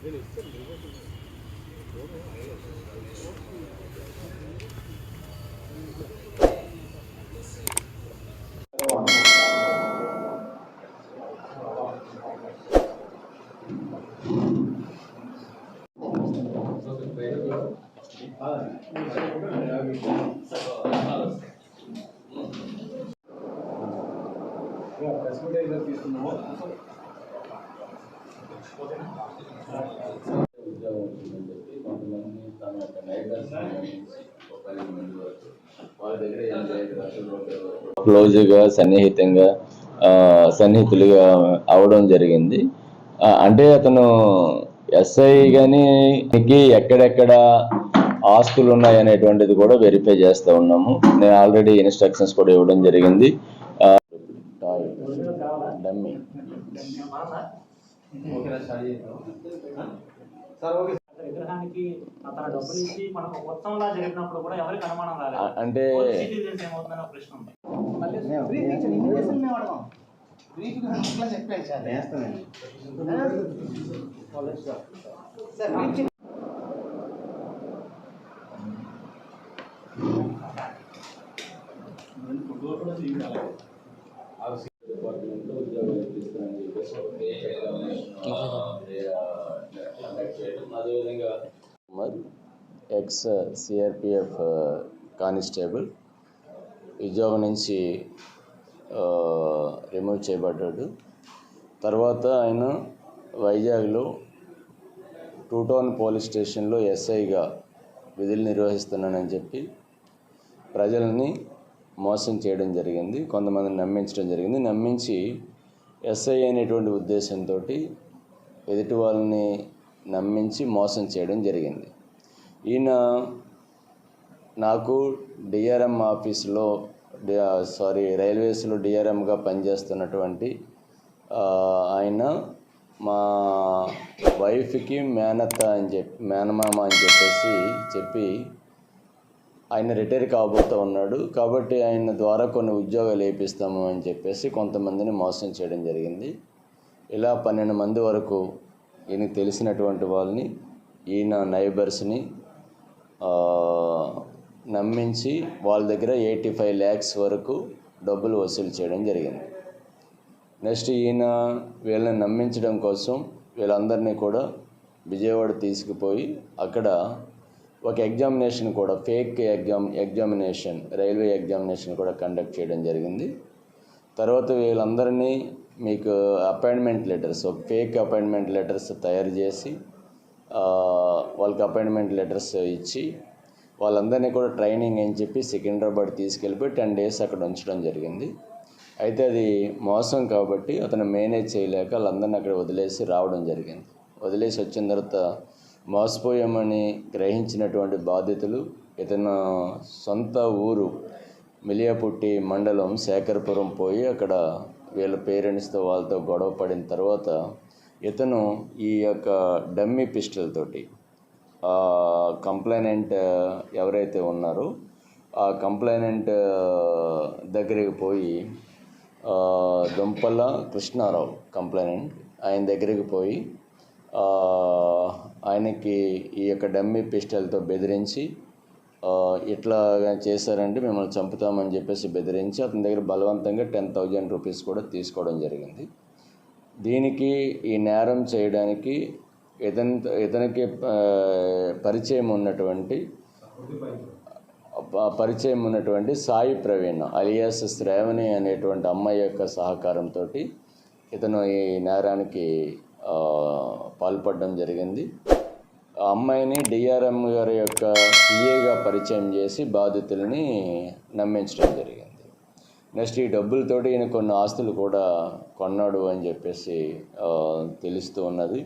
ఉద్యోగం ఉంటుందని చెప్పి కొంతమంది తమ యొక్క నైబర్స్ ఒక పన్నెండు మంది వరకు వాళ్ళ దగ్గర ఎనభై ఐదు లక్షల రూపాయలు క్లోజ్గా సన్నిహితంగా సన్నిహితులుగా అవడం జరిగింది. అంటే అతను ఎస్ఐ కానీ ఎక్కడెక్కడ ఆస్తులు ఉన్నాయి అనేటువంటిది కూడా వెరిఫై చేస్తూ ఉన్నాము. నేను ఆల్రెడీ ఇన్స్ట్రక్షన్స్ కూడా ఇవ్వడం జరిగింది. డమ్మీ అంటే సిటిజన్స్ ఏమవుతుందనే ఒక ప్రశ్న ఉంది డిపార్ట్మెంట్లో ఉద్యోగాలు ఇప్పిస్తానని చెప్పేసి ఒక fake examination, ఆ, conduct చేయడం. అదేవిధంగా ఎక్స్ సిఆర్పిఎఫ్ uh, కానిస్టేబుల్ ఉద్యోగం నుంచి uh, రిమూవ్ చేయబడ్డాడు. తర్వాత ఆయన వైజాగ్లో టూ టౌన్ పోలీస్ స్టేషన్లో ఎస్ఐగా విధులు నిర్వహిస్తున్నానని చెప్పి ప్రజల్ని మోసం చేయడం జరిగింది. కొంతమందిని నమ్మించడం జరిగింది. నమ్మించి ఎస్ఐ అనేటువంటి ఉద్దేశంతో ఎదుటి వాళ్ళని నమ్మించి మోసం చేయడం జరిగింది. ఈయన నాకు డిఆర్ఎం ఆఫీస్లో సారీ రైల్వేస్లో డిఆర్ఎంగా పనిచేస్తున్నటువంటి ఆయన మా వైఫ్కి మేనత్త అని చెప్పి మేనమామ అని చెప్పేసి చెప్పి ఆయన రిటైర్ కాబోతూ ఉన్నాడు. కాబట్టి ఆయన ద్వారా కొన్ని ఉద్యోగాలు వేపిస్తాము అని చెప్పేసి కొంతమందిని మోసం చేయడం జరిగింది. ఇలా పన్నెండు మంది వరకు ఈయనకి తెలిసినటువంటి వాళ్ళని ఈయన నైబర్స్ని నమ్మించి వాళ్ళ దగ్గర ఎయిటీ ఫైవ్ ల్యాక్స్ వరకు డబ్బులు వసూలు చేయడం జరిగింది. నెక్స్ట్ ఈయన వీళ్ళని నమ్మించడం కోసం వీళ్ళందరినీ కూడా విజయవాడ తీసుకుపోయి అక్కడ ఒక ఎగ్జామినేషన్ కూడా fake exam examination railway examination కూడా కండక్ట్ చేయడం జరిగింది. తర్వాత వీళ్ళందరినీ మీకు appointment letters fake appointment letters తయారు చేసి వాళ్ళకి అపాయింట్మెంట్ లెటర్స్ ఇచ్చి వాళ్ళందరినీ కూడా ట్రైనింగ్ అని చెప్పి సికింద్రాబాద్ తీసుకెళ్ళిపోయి టెన్ డేస్ అక్కడ ఉంచడం జరిగింది. అయితే అది మోసం కాబట్టి అతను మేనేజ్ చేయలేక వాళ్ళందరినీ అక్కడ వదిలేసి రావడం జరిగింది. వదిలేసి వచ్చిన తర్వాత మోసపోయామని గ్రహించినటువంటి బాధితులు ఇతను సొంత ఊరు మిలియాపుట్టి మండలం శేఖరపురం పోయి అక్కడ వీళ్ళ పేరెంట్స్తో వాళ్ళతో గొడవ పడిన తర్వాత ఇతను ఈ యొక్క డమ్మీ పిస్టల్ తోటి కంప్లైనెంట్ ఎవరైతే ఉన్నారో ఆ కంప్లైనెంట్ దగ్గరికి పోయి దొంపల్ల దుంపల కృష్ణారావు కంప్లైనెంట్ ఆయన దగ్గరికి పోయి ఆయనకి ఈ యొక్క డమ్మీ పిస్టల్తో బెదిరించి ఇట్లా చేశారంటే మిమ్మల్ని చంపుతామని చెప్పేసి బెదిరించి అతని దగ్గర బలవంతంగా టెన్ థౌజండ్ రూపీస్ కూడా తీసుకోవడం జరిగింది. దీనికి ఈ నేరం చేయడానికి ఇతని ఇతనికి పరిచయం ఉన్నటువంటి పరిచయం ఉన్నటువంటి సాయి ప్రవీణ్ అలియాస్ శ్రావణి అనేటువంటి అమ్మాయి యొక్క సహకారంతో ఇతను ఈ నేరానికి పాల్పడడం జరిగింది. అమ్మాయిని డిఆర్ఎం గారి యొక్క సీఏగా పరిచయం చేసి బాధితుల్ని నమ్మించడం జరిగింది. నెక్స్ట్ ఈ డబ్బులతోటి ఈయన కొన్ని ఆస్తులు కూడా కొన్నాడు అని చెప్పేసి తెలుస్తూ ఉన్నది.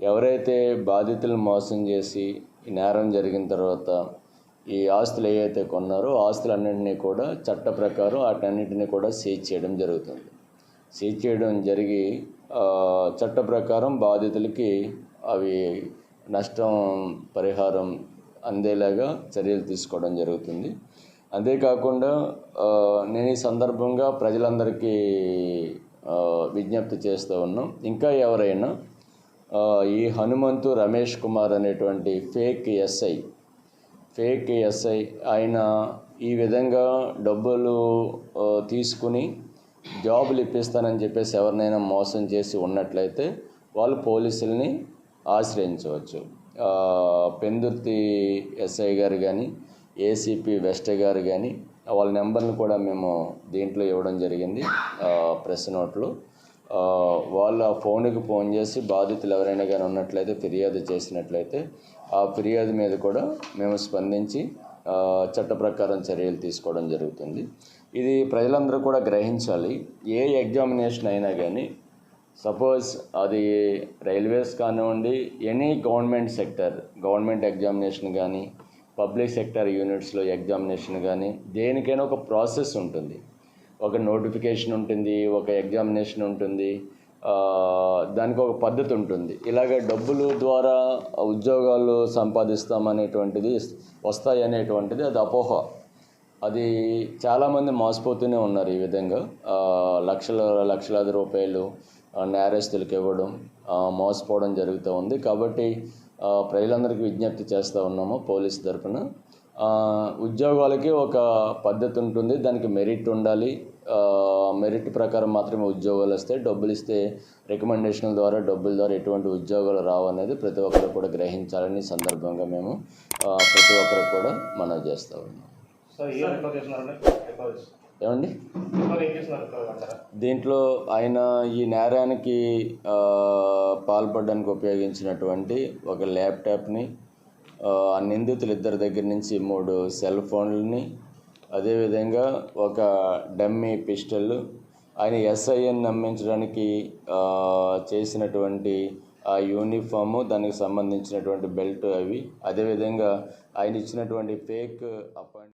ఎవరైతే బాధితులను మోసం చేసి ఈ నేరం జరిగిన తర్వాత ఈ ఆస్తులు ఏవైతే కొన్నారో ఆస్తులన్నింటినీ కూడా చట్ట ప్రకారం వాటన్నింటినీ కూడా సీజ్ చేయడం జరుగుతుంది. సీజ్ చేయడం జరిగి చట్ట ప్రకారం బాధితులకి అవి నష్టం పరిహారం అందేలాగా చర్యలు తీసుకోవడం జరుగుతుంది. అంతేకాకుండా నేను ఈ సందర్భంగా ప్రజలందరికీ విజ్ఞప్తి చేస్తూ ఉన్నాం. ఇంకా ఎవరైనా ఈ హనుమంతు రమేష్ కుమార్ అనేటువంటి ఫేక్ ఎస్ఐ ఫేక్ ఎస్ఐ ఆయన ఈ విధంగా డబ్బులు తీసుకుని జాబులు ఇప్పిస్తానని చెప్పేసి ఎవరినైనా మోసం చేసి ఉన్నట్లయితే వాళ్ళు పోలీసుల్ని ఆశ్రయించవచ్చు. పెందుర్తి ఎస్ఐ గారు కానీ ఏసీపీ వెస్ట్ గారు కానీ వాళ్ళ నెంబర్ని కూడా మేము దీంట్లో ఇవ్వడం జరిగింది ప్రెస్ నోట్లో. ఆ, వాళ్ళ ఫోన్కి ఫోన్ చేసి బాధితులు ఎవరైనా కానీ ఉన్నట్లయితే ఫిర్యాదు చేసినట్లయితే ఆ ఫిర్యాదు మీద కూడా మేము స్పందించి చట్ట ప్రకారం చర్యలు తీసుకోవడం జరుగుతుంది. ఇది ప్రజలందరూ కూడా గ్రహించాలి. ఏ ఎగ్జామినేషన్ అయినా కానీ సపోజ్ అది రైల్వేస్ కానివ్వండి any government sector government examination కానీ పబ్లిక్ సెక్టర్ యూనిట్స్లో ఎగ్జామినేషన్ కానీ దేనికైనా ఒక ప్రాసెస్ ఉంటుంది. ఒక నోటిఫికేషన్ ఉంటుంది ఒక ఎగ్జామినేషన్ ఉంటుంది దానికి ఒక పద్ధతి ఉంటుంది. ఇలాగ డబ్బులు ద్వారా ఉద్యోగాలు సంపాదిస్తామనేటువంటిది వస్తాయి అనేటువంటిది అది అపోహ. అది చాలామంది మోసపోతూనే ఉన్నారు ఈ విధంగా. లక్షల లక్షలాది రూపాయలు నేరస్తులకు ఇవ్వడం మోసపోవడం జరుగుతూ ఉంది. కాబట్టి ప్రజలందరికీ విజ్ఞప్తి చేస్తూ ఉన్నాము పోలీస్ తరఫున ఉద్యోగాలకి ఒక పద్ధతి ఉంటుంది. దానికి మెరిట్ ఉండాలి. మెరిట్ ప్రకారం మాత్రమే ఉద్యోగాలు వస్తాయి. డబ్బులు ఇస్తే రికమెండేషన్ల ద్వారా డబ్బుల ద్వారా ఎటువంటి ఉద్యోగాలు రావు అనేది ప్రతి ఒక్కరు కూడా గ్రహించాలని సందర్భంగా మేము ప్రతి ఒక్కరు కూడా మనవి చేస్తూ ఉన్నాం. ఏమండి? దీంట్లో ఆయన ఈ నేరానికి పాల్పడడానికి ఉపయోగించినటువంటి ఒక ల్యాప్టాప్ని ఆ, నిందితులు ఇద్దరి దగ్గర నుంచి మూడు సెల్ ఫోన్లని అదేవిధంగా ఒక డమ్మీ పిస్టల్ ఆయన ఎస్ఐఎన్ నమ్మించడానికి చేసినటువంటి ఆ యూనిఫాము దానికి సంబంధించినటువంటి బెల్ట్ అవి అదేవిధంగా ఆయన ఇచ్చినటువంటి ఫేక్ అపాయింట్